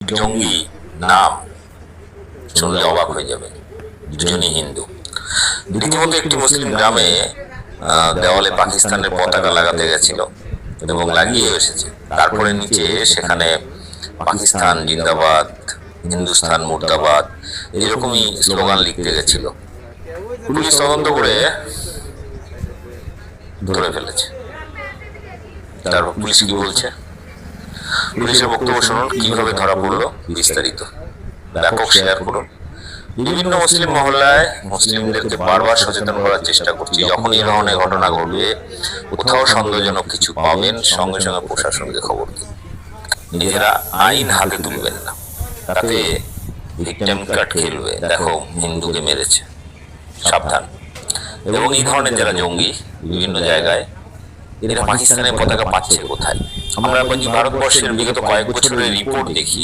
জঙ্গি নাম শুনলে অবাক হয়ে যাবে। দুজনই হিন্দু। রীতিমতো একটি মুসলিম গ্রামে দেওয়ালে পাকিস্তানের পতাকা লাগাতে গেছিল এবং লাগিয়ে এসেছে। তারপরে নিচে সেখানে পাকিস্তান জিন্দাবাদ, হিন্দুস্তান মুর্দাবাদ এরকমই স্লোগান লিখতে গেছিল। পুলিশ তদন্ত করে ধরে ফেলেছে। তারপর পুলিশ কি বলছে? পুলিশের বক্তব্য শুনুন কীভাবে ধরা পড়ল বিস্তারিত। ব্যাপক শেয়ার করুন। বিভিন্ন মুসলিম মহল্লায় মুসলিমদেরকে বারবার সচেতন করার চেষ্টা করছি। যখন এই ধরনের ঘটনা ঘটবে, কোথাও সন্দেহজনক কিছু পাবেন। সঙ্গে সঙ্গে প্রশাসনকে খবর দিন। নিজেরা আইন হাতে তুলবেন না। তাতে ভিকটিম কাট খেলবে। দেখো, হিন্দুকে মেরেছে। সাবধান। এবং এই ধরনের যারা জঙ্গি, বিভিন্ন জায়গায়, এরা পাকিস্তানের পতাকা পাচ্ছে কোথায়? আমরা যদি ভারতবর্ষের বিগত কয়েক বছরের রিপোর্ট দেখি